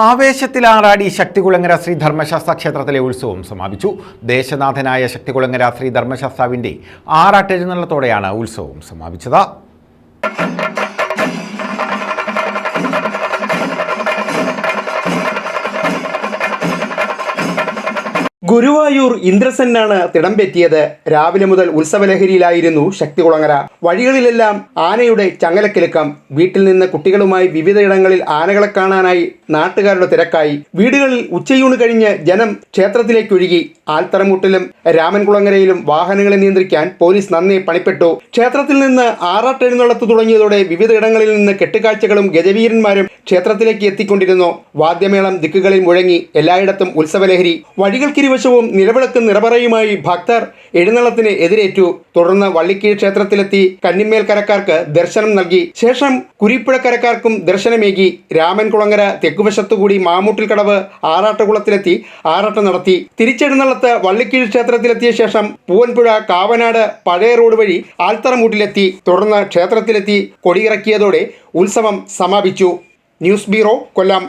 ആവേശത്തിലാറാടി ശക്തികുളങ്ങര ശ്രീ ധർമ്മശാസ്ത്ര ക്ഷേത്രത്തിലെ ഉത്സവം സമാപിച്ചു. ദേശനാഥനായ ശക്തികുളങ്ങര ശ്രീ ധർമ്മശാസ്താവിന്റെ ആറാട്ടെഴുന്നള്ളത്തോടെയാണ് ഉത്സവം സമാപിച്ചത്. ഗുരുവായൂർ ഇന്ദ്രസെന്നാണ് തിടംപെറ്റിയത് രാവിലെ മുതൽ ഉത്സവലഹരിയിലായിരുന്നു ശക്തികുളങ്ങര വഴികളിലെല്ലാം ആനയുടെ ചങ്ങലക്കിലുക്കം. വീട്ടിൽ നിന്ന് കുട്ടികളുമായി വിവിധയിടങ്ങളിൽ ആനകളെ കാണാനായി നാട്ടുകാരുടെ തിരക്കായി. വീടുകളിൽ ഉച്ചയൂണ് കഴിഞ്ഞ് ജനം ക്ഷേത്രത്തിലേക്കൊഴുകി. ആൽത്തറമൂട്ടിലും രാമൻകുളങ്ങരയിലും വാഹനങ്ങളെ നിയന്ത്രിക്കാൻ പോലീസ് നന്ദി പണിപ്പെട്ടു. ക്ഷേത്രത്തിൽ നിന്ന് ആറാട്ടെഴുന്നള്ളത്ത് തുടങ്ങിയതോടെ വിവിധയിടങ്ങളിൽ നിന്ന് കെട്ടുകാഴ്ചകളും ഗജവീരന്മാരും ക്ഷേത്രത്തിലേക്ക് എത്തിക്കൊണ്ടിരുന്നു. വാദ്യമേളം ദിക്കുകളിൽ മുഴങ്ങി എല്ലായിടത്തും ഉത്സവലഹരി. വഴികൾക്കിരുവശവും നിലവിളക്ക് നിറപറയുമായി ഭക്തർ എഴുന്നള്ളത്തിന് എതിരേറ്റു. തുടർന്ന് വള്ളിക്കീഴ് ക്ഷേത്രത്തിലെത്തി കന്നിമേൽക്കരക്കാർക്ക് ദർശനം നൽകി. ശേഷം കുരിപ്പുഴക്കരക്കാർക്കും ദർശനമേകി. രാമൻകുളങ്ങര തെക്കുവശത്തുകൂടി മാമൂട്ടിൽ കടവ് ആറാട്ടുകുളത്തിലെത്തി ആറാട്ടം നടത്തി. തിരിച്ചെഴുന്നള്ളത്ത് വള്ളിക്കീഴ് ക്ഷേത്രത്തിലെത്തിയ ശേഷം പൂവൻപുഴ കാവനാട് പഴയ റോഡ് വഴി ആൽത്തറമൂട്ടിലെത്തി. തുടർന്ന് ക്ഷേത്രത്തിലെത്തി കൊടിയിറക്കിയതോടെ ഉത്സവം സമാപിച്ചു. News bureau Kollam.